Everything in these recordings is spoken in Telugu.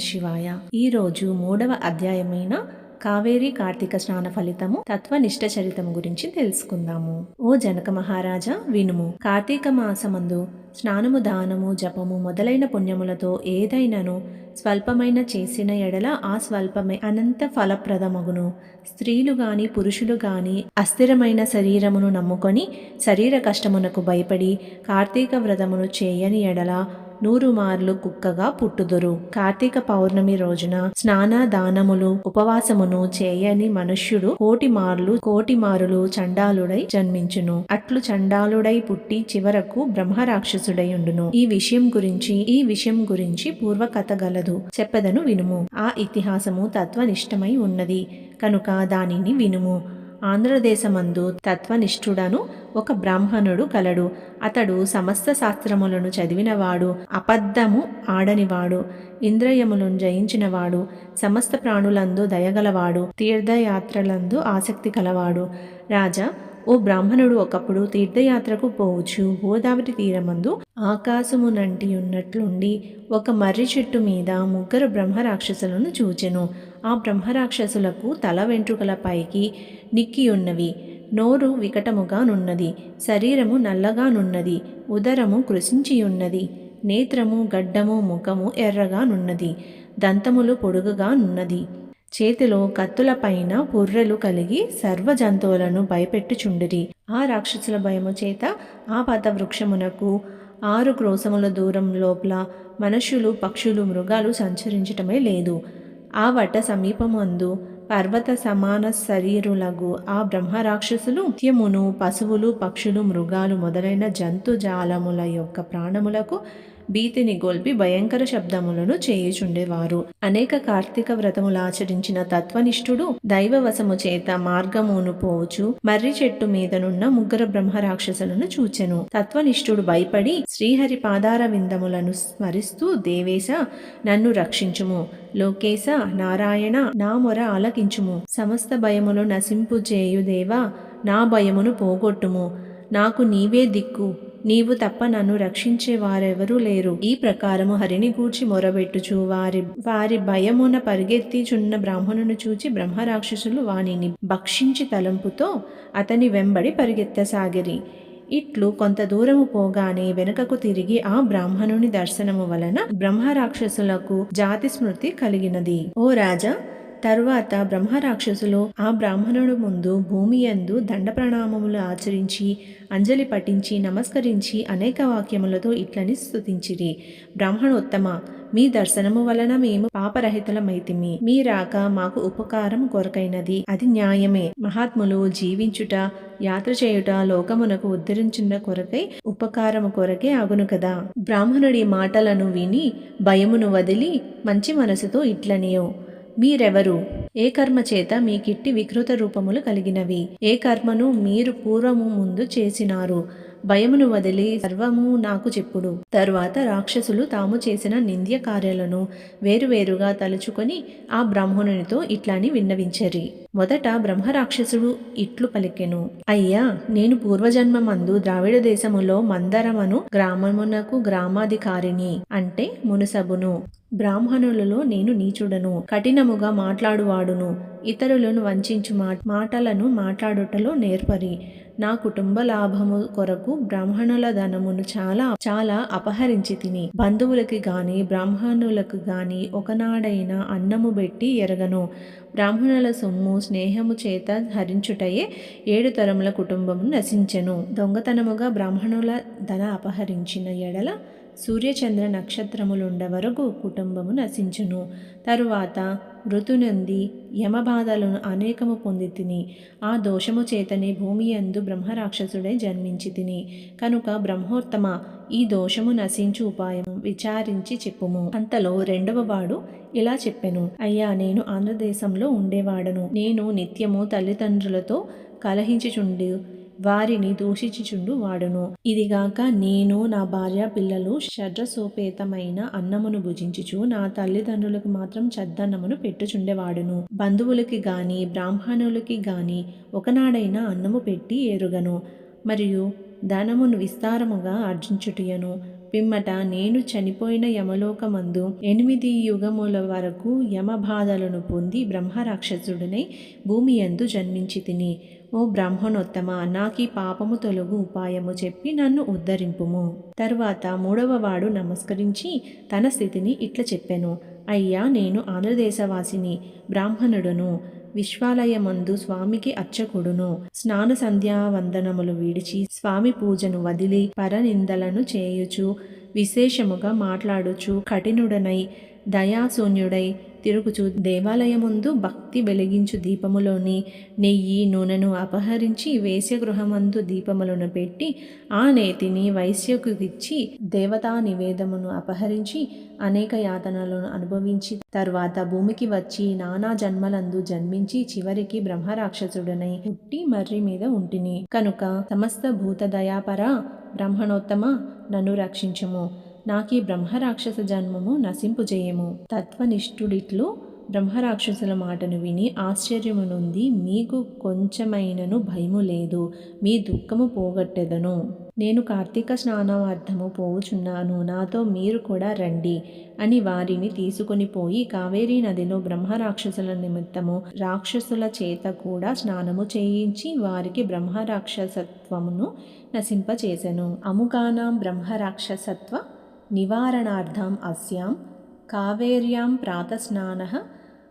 శివాయ. ఈ రోజు మూడవ అధ్యాయమైన కావేరి కార్తీక స్నాన ఫలితము తత్వనిష్ట చరితము గురించి తెలుసుకుందాము. ఓ జనక మహారాజా వినుము. కార్తీక మాసమందు స్నానము దానము జపము మొదలైన పుణ్యములతో ఏదైనను స్వల్పమైన చేసిన ఎడల ఆ స్వల్పమే అనంత ఫలప్రదమగును. స్త్రీలు గాని పురుషులు గాని అస్థిరమైన శరీరమును నమ్ముకొని శరీర కష్టమునకు భయపడి కార్తీక వ్రతమును చేయని ఎడల నూరు మార్లు కుక్కగా పుట్టుదురు. కార్తీక పౌర్ణమి రోజున స్నాన దానములు ఉపవాసమును చేయని మనుష్యుడు కోటి మార్లు కోటి మారులు చండాలుడై జన్మించును. అట్లు చండాలుడై పుట్టి చివరకు బ్రహ్మ రాక్షసుడై ఉండును ఈ విషయం గురించి ఈ విషయం గురించి పూర్వకథ గలదు. చెప్పదను వినుము. ఆ ఇతిహాసము తత్వనిష్టమై ఉన్నది. కనుక దానిని వినుము. ఆంధ్రదేశమందు తత్వనిష్ఠుడను ఒక బ్రాహ్మణుడు కలడు. అతడు సమస్త శాస్త్రములను చదివినవాడు అబద్ధము ఆడనివాడు ఇంద్రియములను జయించినవాడు సమస్త ప్రాణులందు దయగలవాడు తీర్థయాత్రలందు ఆసక్తి కలవాడు. రాజా ఓ బ్రాహ్మణుడు ఒకప్పుడు తీర్థయాత్రకు పోవచ్చు. గోదావరి తీరమందు ఆకాశమునంటి ఉన్నట్లుండి ఒక మర్రి చెట్టు మీద ముగ్గురు బ్రహ్మరాక్షసులను చూచెను. ఆ బ్రహ్మరాక్షసులకు తల వెంట్రుకల పైకి నిక్కి ఉన్నవి నోరు వికటముగానున్నది శరీరము నల్లగానున్నది ఉదరము కృషించియున్నది నేత్రము గడ్డము ముఖము ఎర్రగానున్నది దంతములు పొడుగుగానున్నది చేతిలో కత్తులపైన పుర్రెలు కలిగి సర్వ జంతువులను భయపెట్టుచుండిరి. ఆ రాక్షసుల భయము చేత ఆ పత వృక్షమునకు ఆరు క్రోశముల దూరం లోపల మనుషులు పక్షులు మృగాలు సంచరించటమే లేదు. ఆ వట సమీపమందు పర్వత సమాన శరీరులగు ఆ బ్రహ్మరాక్షసులు నిత్యమును పశువులు పక్షులు మృగాలు మొదలైన జంతుజాలముల యొక్క ప్రాణములకు భీతిని గొల్పి భయంకర శబ్దములను చేయుచుండేవారు. అనేక కార్తీక వ్రతములు ఆచరించిన తత్వనిష్ఠుడు దైవవశము చేత మార్గమును పోవచ్చు మర్రి చెట్టు మీదనున్న ముగ్గురు బ్రహ్మరాక్షసులను చూచెను. తత్వనిష్ఠుడు భయపడి శ్రీహరి పాదార విందములను స్మరిస్తూ దేవేశ నన్ను రక్షించుము. లోకేశ నారాయణ నా మొర ఆలకించుము. సమస్త భయమును నశింపు చేయు దేవా నా భయమును పోగొట్టుము. నాకు నీవే దిక్కు. నీవు తప్ప నన్ను రక్షించే వారెవరూ లేరు. ఈ ప్రకారము హరిని గూర్చి మొరబెట్టుచు. వారి వారి భయమున పరిగెత్తిచున్న బ్రాహ్మణుని చూచి బ్రహ్మరాక్షసులు వానిని భక్షించి తలంపుతో అతని వెంబడి పరిగెత్తసాగిరి. ఇట్లు కొంత దూరము పోగానే వెనుకకు తిరిగి ఆ బ్రాహ్మణుని దర్శనము వలన బ్రహ్మరాక్షసులకు జాతి స్మృతి కలిగినది. ఓ రాజా తరువాత బ్రహ్మరాక్షసులు ఆ బ్రాహ్మణుడు ముందు భూమి యందు దండ ప్రణామములు ఆచరించి అంజలి పఠించి నమస్కరించి అనేక వాక్యములతో ఇట్లని స్థుతించిరి బ్రాహ్మణోత్తమ మీ దర్శనము వలన మేము పాపరహితులమైతిమి. మీ రాక మాకు ఉపకారం కొరకైనది. అది న్యాయమే. మహాత్ములు జీవించుట యాత్ర చేయుట లోకమునకు ఉద్ధరించిన కొరకై ఉపకారము కొరకే అగును కదా. బ్రాహ్మణుడి మాటలను విని భయమును వదిలి మంచి మనసుతో ఇట్లనియో. మీరెవరు? ఏ కర్మ చేత మీ కిట్టి వికృత రూపములు కలిగినవి? ఏ కర్మను మీరు పూర్వము ముందు చేసినారు? భయమును వదిలి సర్వము నాకు చెప్పుడు. తరువాత రాక్షసులు తాము చేసిన నింద్య కార్యాలను వేరువేరుగా తలుచుకొని ఆ బ్రాహ్మణునితో ఇట్లాని విన్నవించరి. మొదట బ్రహ్మరాక్షసుడు ఇట్లు పలికెను. అయ్యా నేను పూర్వజన్మమందు ద్రావిడ దేశములో మందరమను గ్రామమునకు గ్రామాధికారిని అంటే మునుసబును. బ్రాహ్మణులలో నేను నీచుడను కఠినముగా మాట్లాడువాడును. ఇతరులను వంచించు మా మాటలను మాట్లాడుటలో నేర్పరి. నా కుటుంబ లాభము కొరకు బ్రాహ్మణుల ధనమును చాలా చాలా అపహరించి తిని బంధువులకి గాని బ్రాహ్మణులకు గాని ఒకనాడైనా అన్నము పెట్టి ఎరగను. బ్రాహ్మణుల సొమ్ము స్నేహము చేత హరించుటయే ఏడు తరముల కుటుంబము నశించెను. దొంగతనముగా బ్రాహ్మణుల ధన అపహరించిన ఎడల సూర్యచంద్ర నక్షత్రములుండ వరకు కుటుంబము నశించును. తరువాత మృతునంది యమబాధలను అనేకము పొంది తిని ఆ దోషము చేతనే భూమి యందు బ్రహ్మరాక్షసుడై జన్మించి తిని కనుక బ్రహ్మోత్తమ ఈ దోషము నశించు ఉపాయము విచారించి చెప్పుము. అంతలో రెండవ వాడు ఇలా చెప్పెను అయ్యా నేను ఆంధ్రదేశంలో ఉండేవాడను. నేను నిత్యము తల్లిదండ్రులతో కలహించుచుండి వారిని దూషించుచుండు వాడును. ఇదిగాక నేను నా భార్య పిల్లలు షడ్రసోపేతమైన అన్నమును భుజించుచు నా తల్లిదండ్రులకు మాత్రం చద్దన్నమును పెట్టుచుండేవాడును. బంధువులకి గాని బ్రాహ్మణులకి గాని ఒకనాడైనా అన్నము పెట్టి ఎరుగను. మరియు ధనమును విస్తారముగా ఆర్జించుటయను పిమ్మట నేను చనిపోయిన యమలోకమందు ఎనిమిది యుగముల వరకు యమబాధలను పొంది బ్రహ్మరాక్షసుడినై భూమి యందు జన్మించి తిని ఓ బ్రాహ్మణోత్తమ నాకీ పాపము తొలగు ఉపాయము చెప్పి నన్ను ఉద్ధరింపుము. తరువాత మూడవ వాడు నమస్కరించి తన స్థితిని ఇట్ల చెప్పెను. అయ్యా నేను ఆంధ్రదేశవాసిని బ్రాహ్మణుడును. విశ్వాలయమందు స్వామికి అర్చకుడును. స్నాన సంధ్యా వందనములు విడిచి స్వామి పూజను వదిలి పరనిందలను చేయుచు విశేషముగా మాట్లాడుచు కఠినుడనై దయాశూన్యుడై తిరుగుచు దేవాలయముందు భక్తి వెలిగించు దీపములోని నెయ్యి నూనెను అపహరించి వేశ్యగృహమందు దీపములను పెట్టి ఆ నేతిని వైశ్యకు ఇచ్చి దేవతా నివేదమును అపహరించి అనేక యాతనలను అనుభవించి తరువాత భూమికి వచ్చి నానా జన్మలందు జన్మించి చివరికి బ్రహ్మరాక్షసుడనై పుట్టి మర్రి మీద ఉంటిని. కనుక సమస్త భూత దయాపర బ్రహ్మణోత్తమ నన్ను రక్షించము. నాకీ బ్రహ్మరాక్షస జన్మము నశింపు చేయము తత్వనిష్ఠుడిట్లు బ్రహ్మరాక్షసుల మాటను విని ఆశ్చర్యము నుండి మీకు కొంచెమైనను భయము లేదు మీ దుఃఖము పోగొట్టెదను. నేను కార్తీక స్నానార్థము పోవుచున్నాను నాతో మీరు కూడా రండి అని వారిని తీసుకుని పోయి కావేరీ నదిలో బ్రహ్మరాక్షసుల నిమిత్తము రాక్షసుల చేత కూడా స్నానము చేయించి వారికి బ్రహ్మరాక్షసత్వమును నశింపచేసెను. అముకానాం బ్రహ్మరాక్షసత్వ నివారణార్థం అస్యాం. కావేర్యాం ప్రాతస్నాన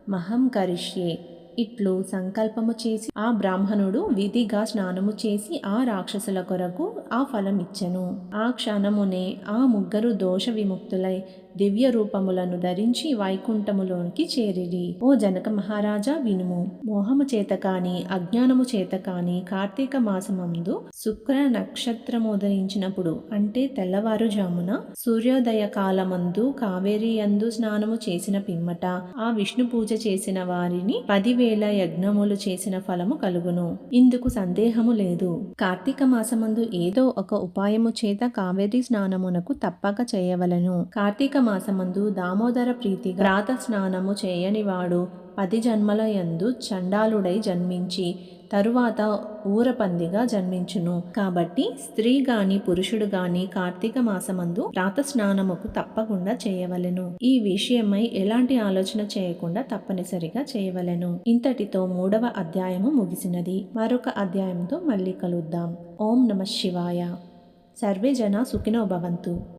మహం కరిష్యే. ఇట్లు సంకల్పము చేసి ఆ బ్రాహ్మణుడు విధిగా స్నానము చేసి ఆ రాక్షసుల కొరకు ఆ ఫలం ఇచ్చెను ఆ క్షణమునే ఆ ముగ్గురు దోష విముక్తులై దివ్య రూపములను ధరించి వైకుంఠములోనికి చేరిరి. ఓ జనక మహారాజా వినుము. మోహము చేత కాని అజ్ఞానము చేత కాని కార్తీక మాసమందు శుక్ర నక్షత్రముదరించినప్పుడు అంటే తెల్లవారుజామున సూర్యోదయ కాలమందు కావేరీ అందు స్నానము చేసిన పిమ్మట ఆ విష్ణు పూజ చేసిన వారిని పదివేల యజ్ఞములు చేసిన ఫలము కలుగును. ఇందుకు సందేహము లేదు. కార్తీక మాసమందు ఏదో ఒక ఉపాయము చేత కావేరి స్నానమునకు తప్పక చేయవలను. కార్తీక మాసమందు దామోదర ప్రీతి రాత స్నానము చేయనివాడు. పది జన్మల యందు చండాలుడై జన్మించి తరువాత ఊరపందిగా జన్మించును. కాబట్టి స్త్రీ గాని పురుషుడు గాని కార్తీక మాసమందు రాత స్నానముకు తప్పకుండా చేయవలెను. ఈ విషయమై ఎలాంటి ఆలోచన చేయకుండా తప్పనిసరిగా చేయవలెను. ఇంతటితో మూడవ అధ్యాయము ముగిసినది. మరొక అధ్యాయంతో మళ్ళీ కలుద్దాం. ఓం నమ శివాయ. సర్వే జన సుఖినో భవంతు.